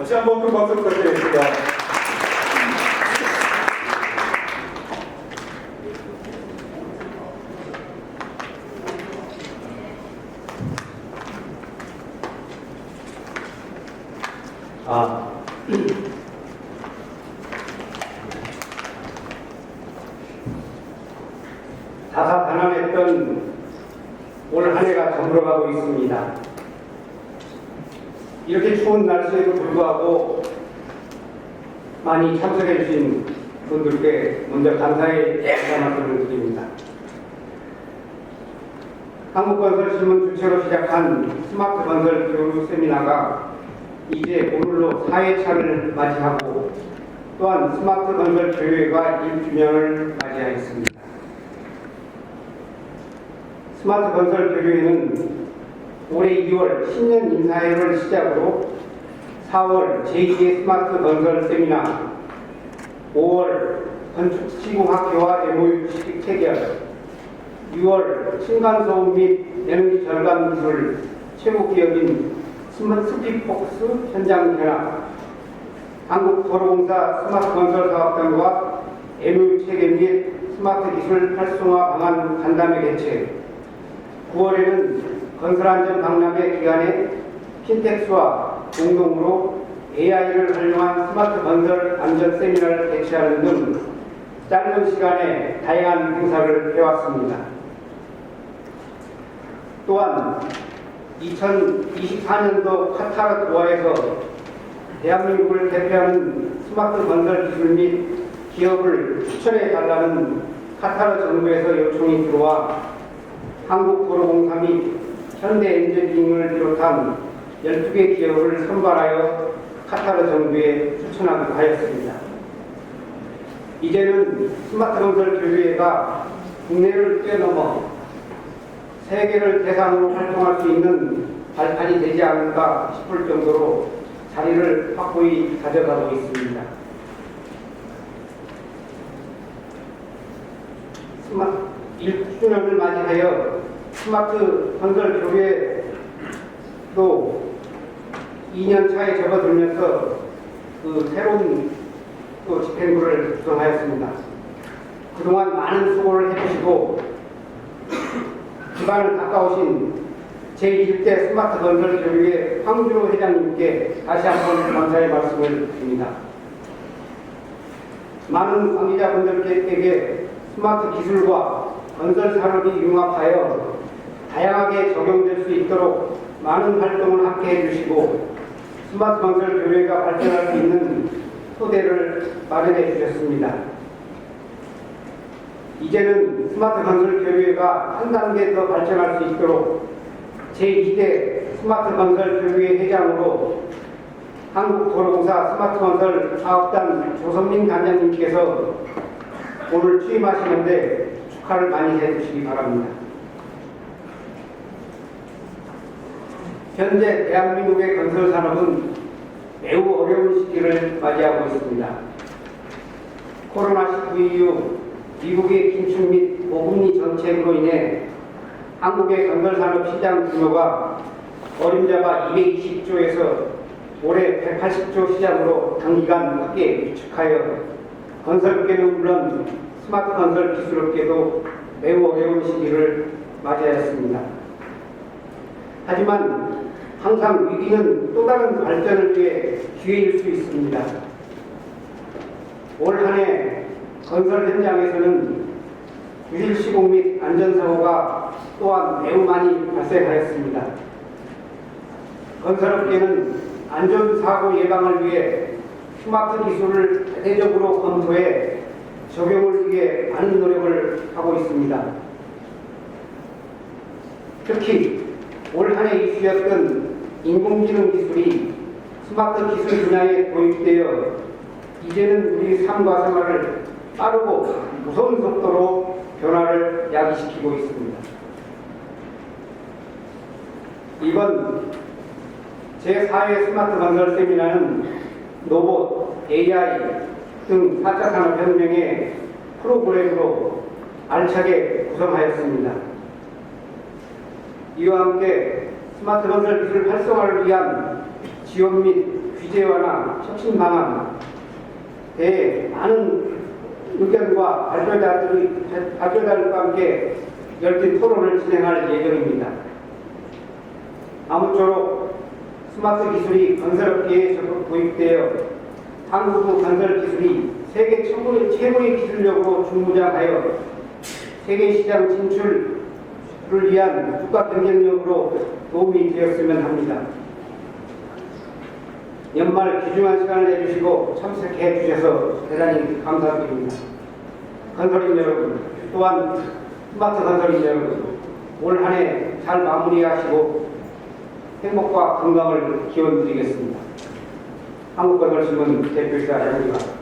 다시 한번 큰 박수 부탁드리겠습니다. 아, 다사다난했던 올 한 해가 저물어가고 있습니다. 이렇게 추운 날씨에도 불구하고 많이 참석해 주신 분들께 먼저 감사의 인사 말씀을 드립니다. 한국건설신문 주최로 시작한 스마트 건설 교육 세미나가 이제 오늘로 4회차를 맞이하고 또한 스마트 건설 교육과 1주년을 맞이하였습니다. 스마트 건설 교류회는 올해 2월 신년 인사회를 시작으로 4월 제2의 스마트 건설 세미나, 5월 건축시공학교와 MOU 체결, 6월 층간소음 및 에너지 절감 기술 최고 기업인 스피폭스 현장 견학, 한국도로공사 스마트 건설 사업단과 MOU 체결 및 스마트 기술 활성화 방안 간담회 개최, 9월에는 건설안전 박람회 기간에 핀텍스와 공동으로 AI를 활용한 스마트 건설 안전 세미나를 개최하는 등 짧은 시간에 다양한 행사를 해왔습니다. 또한 2024년도 카타르 도하에서 대한민국을 대표하는 스마트 건설 기술 및 기업을 추천해 달라는 카타르 정부에서 요청이 들어와 한국도로공사 및 현대엔지니어링을 비롯한 12개 기업을 선발하여 카타르 정부에 추천하기로 하였습니다. 이제는 스마트 건설 교류회가 국내를 뛰어넘어 세계를 대상으로 활동할 수 있는 발판이 되지 않을까 싶을 정도로 자리를 확고히 가져가고 있습니다. 스마트 1주년을 맞이하여 스마트 건설 교류에도 2년 차에 접어들면서 그 새로운 또 집행부를 구성하였습니다. 그동안 많은 수고를 해주시고 기반을 닦아오신 제1대 스마트 건설 교육의 황준호 회장님께 다시 한번 감사의 말씀을 드립니다. 많은 관계자분들에게 스마트 기술과 건설 산업이 융합하여 다양하게 적용될 수 있도록 많은 활동을 함께 해주시고 스마트 건설 교회가 발전할 수 있는 토대를 마련해 주셨습니다. 이제는 스마트 건설 교회가 한 단계 더 발전할 수 있도록 제2대 스마트 건설 교회 회장으로 한국도로공사 스마트 건설 사업단 조선민 단장님께서 오늘 취임하시는데 축하를 많이 해주시기 바랍니다. 현재 대한민국의 건설 산업은 매우 어려운 시기를 맞이하고 있습니다. 코로나19 이후 미국의 긴축 및 보금리 정책으로 인해 한국의 건설 산업 시장 규모가 어림잡아 220조에서 올해 180조 시장으로 단기간 크게 위축하여 건설업계는 물론 스마트 건설 기술업계도 매우 어려운 시기를 맞이하였습니다. 하지만 항상 위기는 또 다른 발전을 위해 기회일 수 있습니다. 올 한 해 건설 현장에서는 유실 시공 및 안전사고가 또한 매우 많이 발생하였습니다. 건설업계는 안전사고 예방을 위해 스마트 기술을 대대적으로 검토해 적용을 위해 많은 노력을 하고 있습니다. 특히 올 한 해 이슈였던 인공지능 기술이 스마트 기술 분야에 도입되어 이제는 우리 삶과 생활을 빠르고 무서운 속도로 변화를 야기시키고 있습니다. 이번 제4회 스마트 건설 세미나는 로봇, AI 등 4차 산업혁명의 프로그램으로 알차게 구성하였습니다. 이와 함께 스마트 건설 기술 활성화를 위한 지원 및 규제 완화 혁신 방안 대해 많은 의견과 발표자들이 발표자들과 함께 열띤 토론을 진행할 예정입니다. 아무쪼록 스마트 기술이 건설업계에 적극 도입되어 한국의 건설 기술이 세계 최고의, 최고의 기술력으로 중무장하여 세계 시장 진출 을 위한 국가 경쟁력으로 도움이 되었으면 합니다. 연말 귀중한 시간을 내주시고 참석해 주셔서 대단히 감사드립니다. 건설인 여러분, 또한 스마트 건설인 여러분, 올 한 해 잘 마무리하시고 행복과 건강을 기원 드리겠습니다. 한국건설신문 대표이사 해입니다